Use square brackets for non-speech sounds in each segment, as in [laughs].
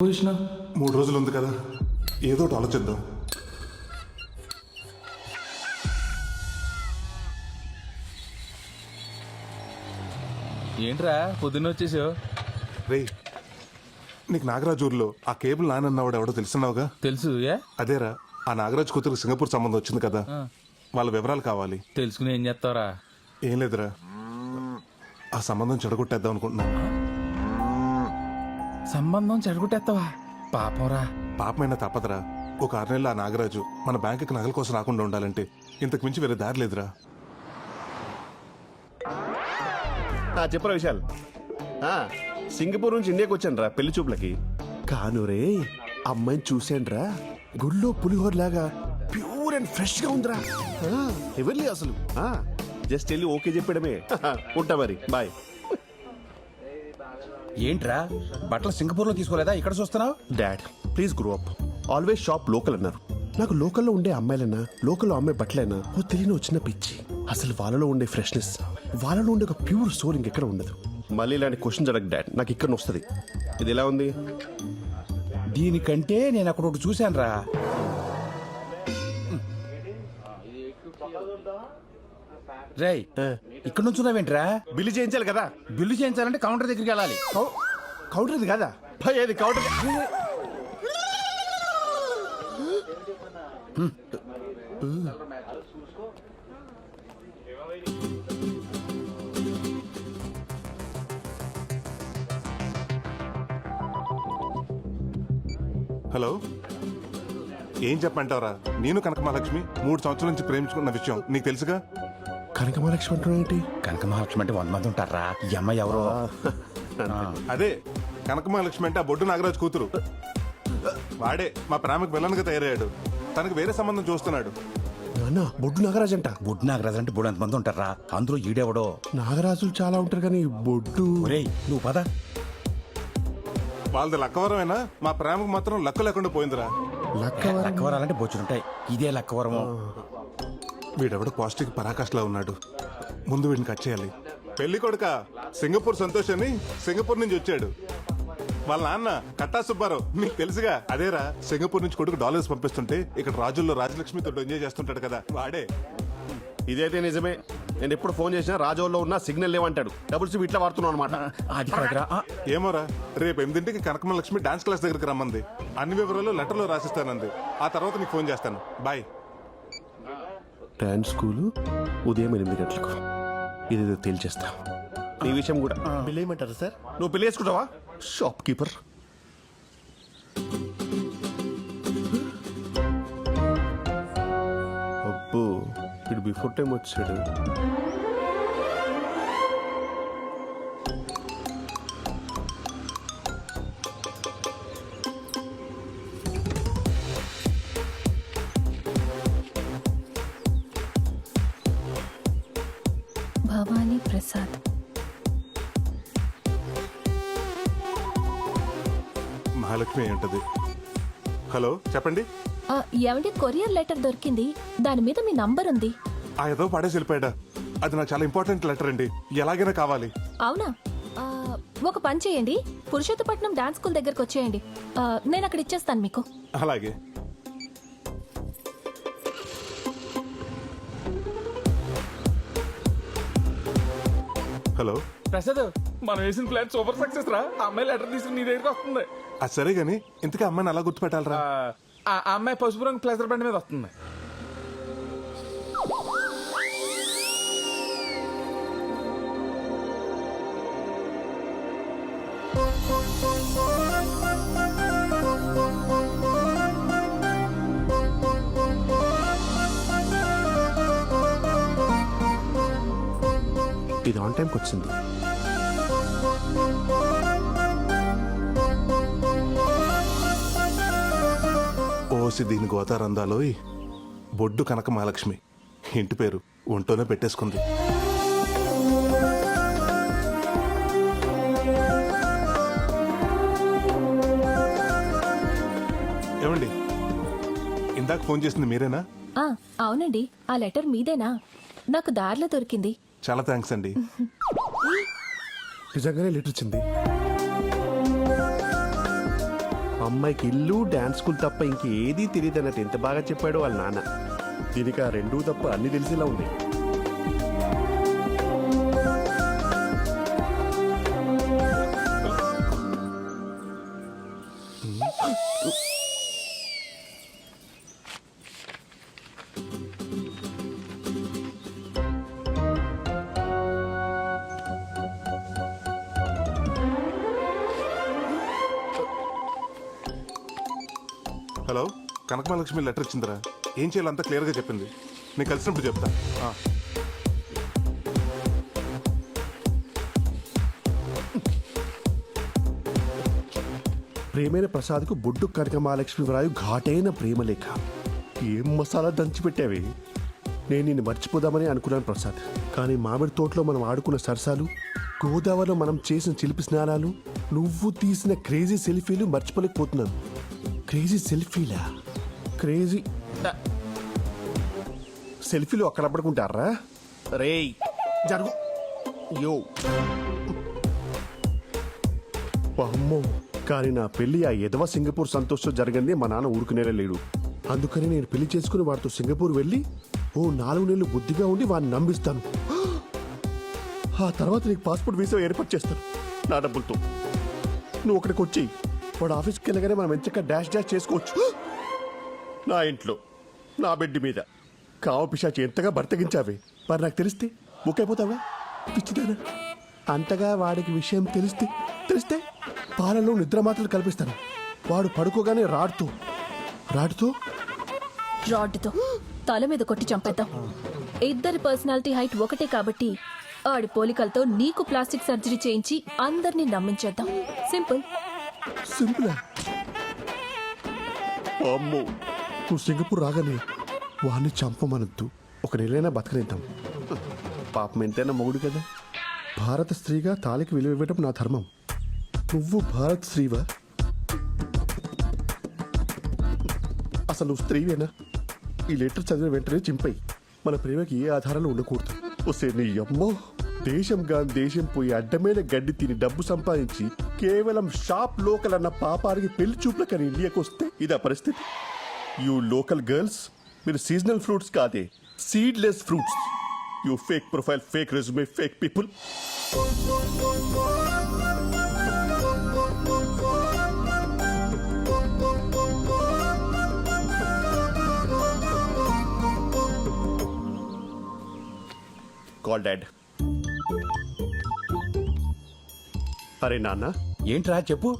చూసిన మూడు రోజులు ఉంది కదా. ఏదో ఒకటి ఆలోచిద్దాం. ఏంట్రా పొద్దున్న వచ్చేసావు? రే నీకు నాగరాజు ఊర్లో ఆ కేబుల్ నానన్నవాడు ఎవడో తెలుసున్నావుగా? తెలుసు ఏ? అదేరా ఆ నాగరాజు కూతురు సింగపూర్ సంబంధం వచ్చింది కదా. వాళ్ళ వివరాలు కావాలి. తెలుసుకుని ఏం చేస్తావురా? ఏం లేదురా. ఆ సంబంధం చెడగొట్టేద్దాం అనుకుంటున్నాను సంబంధం చెడగొట్టేస్తావా? పాపంరా. పాపమైనా తప్పదురా. ఒక ఆరు నెలలు ఆ నాగరాజు మన బ్యాంకుకి నగల కోసం రాకుండా ఉండాలంటే ఇంతకు మించి వేరే దారి లేదురా. ఆ, చెప్పరా విశాల్. ఆ, సింగపూర్ నుంచి ఇండియాకి వచ్చాను రా పెళ్ళి చూపులకి. కాను రే అమ్మాయిని చూశాను రా గుళ్ళో పులిహోర లాగా ప్యూర్ అండ్ ఫ్రెష్గా ఉందిరా ఎవరి అసలు? జస్ట్ వెళ్ళి ఓకే చెప్పడమే. ఉంటా మరి బాయ్. ఏంట్రా? బట్టలు సింగపూర్లో తీసుకోలేదా? ఇక్కడ చూస్తున్నావు? Dad please grow up always shop local అన్నారు. నాకు లోకల్లో ఉండే అమ్మాయిలైనా లోకల్లో అమ్మాయి బట్టలైనా ఓ తెలియని వచ్చిన పిచ్చి. అసలు వాళ్ళలో ఉండే ఫ్రెష్నెస్ వాళ్ళలో ఉండే ఒక ప్యూర్ సోల్ ఇంకెక్కడ ఉండదు. మళ్ళీ ఇలాంటి క్వశ్చన్ అడగ డాడ్ నాకు ఇక్కడ వస్తుంది. ఇది ఎలా ఉంది? దీనికంటే నేను అక్కడ ఒకటి చూశాను రా రేయ్ ఇక్కడ నుంచి ఉన్నావేంట్రా బిల్లు చేయించాలి కదా. బిల్లు చేయించాలంటే కౌంటర్ దగ్గరికి వెళ్ళాలి. కౌ- కౌంటర్ ఇది కదా అది కౌంటర్? హలో. ఏం చెప్పంటావురా నేను కనక మహాలక్ష్మి మూడు సంవత్సరాల నుంచి ప్రేమించుకున్న విషయం. నీకు తెలుసుగా? కనక మహాలక్ష్మి ఏంటి కనక మహాలక్ష్మి అంటే వంద మంది ఉంటారా? ఈ అమ్మాయి ఎవరో? అదే కనక మహాలక్ష్మి అంటే ఆ బొడ్డు నాగరాజు కూతురు. వాడే మా ప్రేమకు విలన్గా తయారయ్యాడు. తనకు వేరే సంబంధం చూస్తున్నాడు. నాన్న బొడ్డు నాగరాజు అంట. బుడ్ నాగరాజు అంటే బుడ్ మంది ఉంటారా? అందులో ఈడెవడో? నాగరాజులు చాలా ఉంటారు కానీ బొడ్డు ఒరేయ్ నువ్వు పద. వాళ్ళది లక్కవరమేనా? మా ప్రేమకు మాత్రం లక్క లేకుండా పోయిందిరా. లక్కవరం లక్కవరాలంటే బొచ్చులుంటాయి. ఇదే లక్కవరము. వీడెవడో పాజిటివ్ పరాకాష్లా ఉన్నాడు. ముందు వీడిని కట్ చేయాలి. పెళ్ళి కొడుక సింగపూర్ సంతోష్ అని సింగపూర్ నుంచి వచ్చాడు. వాళ్ళ నాన్న కట్టా సుబ్బారావు మీకు తెలుసుగా అదేరా సింగపూర్ నుంచి కొడుకు డాలర్స్ పంపిస్తుంటే ఇక్కడ రాజుల్లో రాజలక్ష్మితో ఎంజాయ్ చేస్తుంటాడు కదా వాడే. ఇదైతే నిజమే. నేను ఎప్పుడు ఫోన్ చేసినా రాజోల్లో ఉన్న సిగ్నల్ లేవంటాడు. డబుల్ ఇట్లా వాడుతున్నావు అనమాట అది కాదురా. ఆ, ఏమోరా రేపు ఎనిమిదింటికి కనకమ్మ లక్ష్మి డాన్స్ క్లాస్ దగ్గరికి రమ్మంది. అన్ని వివరాలు లెటర్లో రాసిస్తానంది. ఆ తర్వాత నీకు ఫోన్ చేస్తాను. బాయ్. డాన్స్ స్కూలు ఉదయం ఎనిమిది గంటలకు. ఇదేదో తేల్చేస్తా. ఈ విషయం కూడా. బిల్ వేయమంటారా సార్? నువ్వు పెళ్ళి చేసుకుంటావా షాప్ కీపర్ అబ్బో ఇటు బిఫోర్ టైం వచ్చాడు. భవానీ ప్రసాద్ మహాలక్ష్మి ఉంటది హలో చెప్పండి. ఆ, ఏమండి కొరియర్ లెటర్ దొరికింది. దాని మీద మీ నంబర్ ఉంది. ఆ ఏదో పడేసి వెళ్ళిపోయాడా? అది నాకు చాలా ఇంపార్టెంట్ లెటర్ అండి. ఎలాగైనా కావాలి. అవునా? ఆ, ఒక పని చేయండి. పురుషోత్తపట్నం డాన్స్ స్కూల్ దగ్గరకు వచ్చేయండి. ఆ, నేను అక్కడ ఇచ్చేస్తాను మీకు. అలాగే. హలో. ప్రసాద్ మనం వేసిన ప్లాన్ సూపర్ సక్సెస్ రా. ఆ అమ్మాయి లెటర్ తీసుకుని నీ దగ్గరికి వస్తుంది. అది సరే గాని ఇంతకీ అమ్మాయిని అలా గుర్తుపెట్టాలరా? ఆ, ఆ ఆ అమ్మాయి పసుపు రంగు ప్లేసర్ బండి మీద వస్తుంది. ఇది ఆన్ టైంకి వచ్చింది. ఓసి దీని గోతారందాలోయ్ బొడ్డు కనక మహాలక్ష్మి. ఇంటి పేరు ఒంటోనే పెట్టేసుకుంది. ఏమండి? ఇందాక ఫోన్ చేసింది మీరేనా? ఆ, అవునండి. ఆ లెటర్ మీదేనా? నాకు దారిలో దొరికింది. చాలా థ్యాంక్స్ అండి. నిజంగానే లెటర్ వచ్చింది. అమ్మాయికి ఇల్లు డాన్స్ స్కూల్ తప్ప ఇంకేదీ తెలియదు అన్నట్టు ఎంత బాగా చెప్పాడు వాళ్ళ నాన్న. దీనికి ఆ రెండూ తప్ప అన్ని తెలిసేలా ఉంది కనకమహాలక్ష్మి లెటర్ ఇచ్చిందిరా. ఏం చేయాలో అంతా క్లియర్గా చెప్పింది. నేను కలిసినప్పుడు చెప్తా. ఆ. ప్రేమైన ప్రసాద్కు బొడ్డు కనక మహాలక్ష్మి వ్రాయు ఘాటైన ప్రేమలేఖ ఏం మసాలా దంచిపెట్టావి నేను నిన్ను మర్చిపోదామని అనుకున్నాను ప్రసాద్. కానీ మామిడి తోటలో మనం ఆడుకున్న సరసాలు గోదావరిలో మనం చేసిన చిలిపి స్నానాలు నువ్వు తీసిన క్రేజీ సెల్ఫీలు మర్చిపోలేకపోతున్నాను. క్రేజీ సెల్ఫీలా? క్రేజీ. సెల్ఫీలు అక్కడ పడుకుంటారా? రేయ్. జరుగు. యో. అమ్మో కానీ నా పెళ్ళి ఆ ఎదవ సింగపూర్ సంతోషం జరగందే మా నాన్న ఊరుకునేలా లేడు అందుకని నేను పెళ్ళి చేసుకుని వాడితో సింగపూర్ వెళ్ళి ఓ నాలుగు నెలలు బుద్ధిగా ఉండి వాడిని నమ్మిస్తాను ఆ తర్వాత నీకు పాస్పోర్ట్ వీసా ఏర్పాటు చేస్తాను. నా డబ్బులతో. నువ్వు అక్కడికి వచ్చి వాడు ఆఫీస్కి వెళ్ళగానే మనం ఎంచక్క డాష్ డాష్ చేసుకోవచ్చు. నా ఇంట్లో నా బెడ్ మీద. కావ పిశాచి ఎంతగా బర్తగించావే? మరి నాకు తెలిస్తే ముక్కైపోతావా? పిచ్చిదానా. అంతగా వాడికి విషయం తెలిస్తే తెలిస్తే పాలలో నిద్ర మాత్రలు కల్పిస్తాను. వాడు పడుకోగానే రాడుతూ రాడుతూ? రాడ్డుతో. తల మీద కొట్టి చంపేద్దాం. ఇద్దరి పర్సనాలిటీ హైట్ ఒకటే కాబట్టి ఆడి పోలికలతో నీకు ప్లాస్టిక్ సర్జరీ చేయించి అందరినీ నమ్మించేద్దాం. సింపుల్. సింపుల్? అమ్మో. నువ్వు సింగపూర్ రాగానే వాడిని చంపమనద్దు. ఒక నెలైనా బతకనిద్దాం. పాపం ఎంతైనా మొగుడు కదా. భారత స్త్రీగా తాలికి విలువ ఇవ్వడం నా ధర్మం. నువ్వు భారత స్త్రీవా? అసలు నువ్వు స్త్రీవేనా? ఈ లెటర్ చదివిన వెంటనే చింపై మన ప్రేమకి ఏ ఆధారాలు ఉండకూడదు. వస్తే నీ అమ్మో! దేశం గాని దేశం పోయి అడ్డమైన గడ్డి తిని డబ్బు సంపాదించి కేవలం షాప్ లోకల్ అన్న పాపానికి పెళ్ళి చూపులకని ఇండియాకు వస్తే ఇదా పరిస్థితి. యూ లోకల్ గర్ల్స్ మీరు సీజనల్ ఫ్రూట్స్ కాదే. Seedless fruits you fake profile fake resume fake people call dad అరే నాన్న. ఏంట్రా చెప్పు?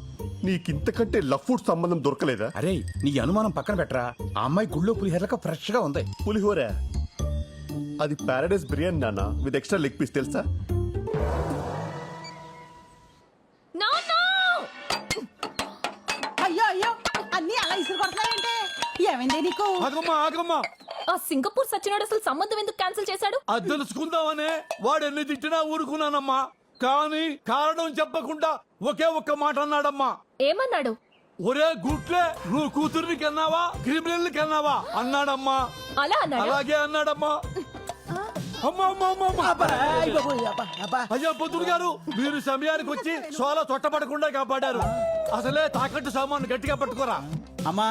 నీకింతకంటే లవ్ ఫుడ్ సంబంధం దొరకలేదా? అరే నీ అనుమానం పక్కన పెట్టరా. ఆ అమ్మాయి గుళ్ళో పులిహేరక ఫ్రెష్గా ఉంది. పులిహోర? అది పారాడైస్ బిర్యానీ నాన్న విత్ ఎక్స్ట్రా లెగ్ పీస్ తెలుసా? అయ్యో అయ్యో అన్ని అలా ఇసురు కొడతాయంటే ఏమైంది నీకు? ఆగమ్మా ఆగమ్మా. ఆ సింగపూర్ సచ్చినాడు అసలు సంబంధం ఎందుకు క్యాన్సిల్ చేశాడు? అది తెలుసుకుందామనే. వాడు ఎన్ని తిట్టినా ఊరుకున్నానమ్మా. కానీ కారణం చెప్పకుండా ఒకే ఒక్క మాట అన్నాడమ్మా. ఏమన్నాడు? ఒరే గుట్లే నువ్వు కూతుర్ని కన్నావా క్రిమినల్ కన్నావా? అన్నాడమ్మా. అలా అన్నాడు? అలాగే అన్నాడమ్మా. అమ్మా అమ్మా అమ్మా, అమ్మా. అయ్ బాబోయ్, అబ్బా, అబ్బా. అయ్యా పొద్దుడు గారు మీరు సమయానికి వచ్చి సోల తొట్టపడకుండా కాపాడారు. అసలే తాకట్టు సామాను గట్టిగా పట్టుకోరా. అమ్మా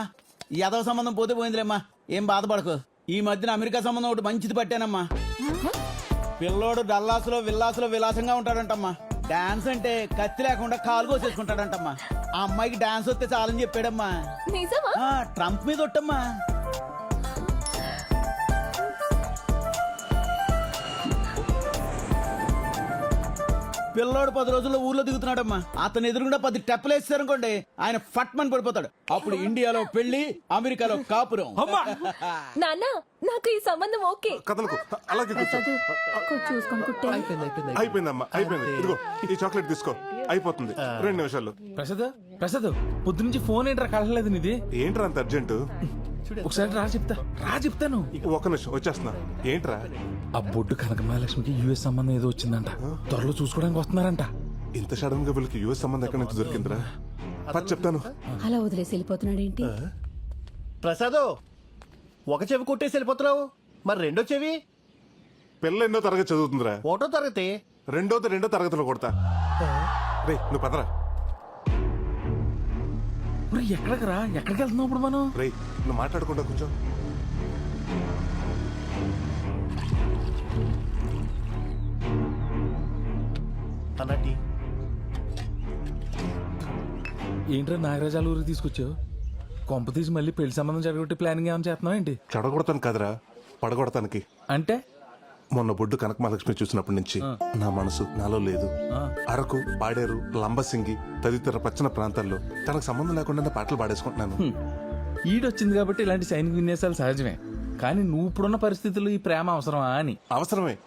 ఈ యాదవ సంబంధం పోతే పోయిందిలేమ్మా. ఏం బాధపడకు. ఈ మధ్యన అమెరికా సంబంధం ఒకటి మంచిది పట్టానమ్మా. పిల్లోడు డల్లాసులో విల్లాసులో విలాసంగా ఉంటాడంటమ్మా. డాన్స్ అంటే కత్తి లేకుండా కాలు కోసేసుకుంటాడంటమ్మా. ఆ అమ్మాయికి డాన్స్ వస్తే చాలని చెప్పాడమ్మా. నిజమా? ఆ, ట్రంప్ మీద ఒట్టమ్మా. పిల్లోడు పది రోజుల్లో ఊర్లో దిగుతున్నాడమ్మా. అతను ఎదురుగుండా పది టెప్పలు వేస్తారనుకోండి ఆయన ఫట్మని పడిపోతాడు. అప్పుడు ఇండియాలో పెళ్ళి అమెరికాలో కాపురం. అమ్మా. [laughs] నాన్న నాకు ఈ సంబంధం ఓకే. కథలకు అలాగే కూర్చో. చదువు. కొంచెం చూసుకొని కుట్టే. అయిపోయిందమ్మా అయిపోయింది ఇదిగో ఈ చాక్లెట్ తీసుకో. అయిపోతుంది. రెండు నిమిషాలు ప్రసాద్ ప్రసాద్ పొద్దు నుంచి ఫోన్ ఏంట్రా కలలేదు నీది? ఏంట్రా అంత అర్జెంటు? ఒకసారి రా చెప్తా. రా చెప్తాను. ఒక్క నిమిషం వచ్చేస్తున్నా. ఏంట్రా? ఆ బొడ్డు కనక మహాలక్ష్మికి యుఎస్ సంబంధం ఏదో వచ్చిందంట. త్వరలో చూసుకోవడానికి వస్తున్నారంట. ఇంత సడన్గా వీళ్ళకి యుఎస్ సంబంధం ఎక్కడి నుంచి దొరికిందిరా? పది చెప్తాను. అలా వదిలేసి వెళ్ళిపోతున్నాడు ఏంటి ప్రసాదు ఒక చెవి కొట్టేసి వెళ్ళిపోతున్నావు? మరి రెండో చెవి? పిల్ల ఎన్నో తరగతి చదువుతుందిరా. ఒకటో తరగతి? రెండోది రెండో తరగతిలో కొడతా. రే నువ్వు పదరా. ఎక్కడికి రా? ఎక్కడికి వెళ్తున్నావు ఇప్పుడు మనం? రేయ్ నువ్వు మాట్లాడకుండా కూర్చో. అన్నటి ఏంట్రా నాగరాజాల ఊరికి తీసుకొచ్చావు? కొంప తీసి మళ్ళీ పెళ్ళి సంబంధం జరగొట్టి ప్లానింగ్ ఏమైనా చేస్తున్నావు ఏంటి? చెడగొడతాను కదరా పడగొడతానికి. అంటే? మొన్న బొడ్డు కనక మహాలక్ష్మి చూసినప్పటి నుంచి నా మనసు నాలో లేదు. అరకు పాడేరు లంబసింగి తదితర పచ్చని ప్రాంతాల్లో తనకు సంబంధం లేకుండా పాటలు పాడేసుకుంటున్నాను. ఈడొచ్చింది కాబట్టి ఇలాంటి సైనిక విన్యాసాలు సహజమే. కానీ నువ్వు ఇప్పుడున్న పరిస్థితుల్లో ఈ ప్రేమ అవసరమా అని. అవసరమే.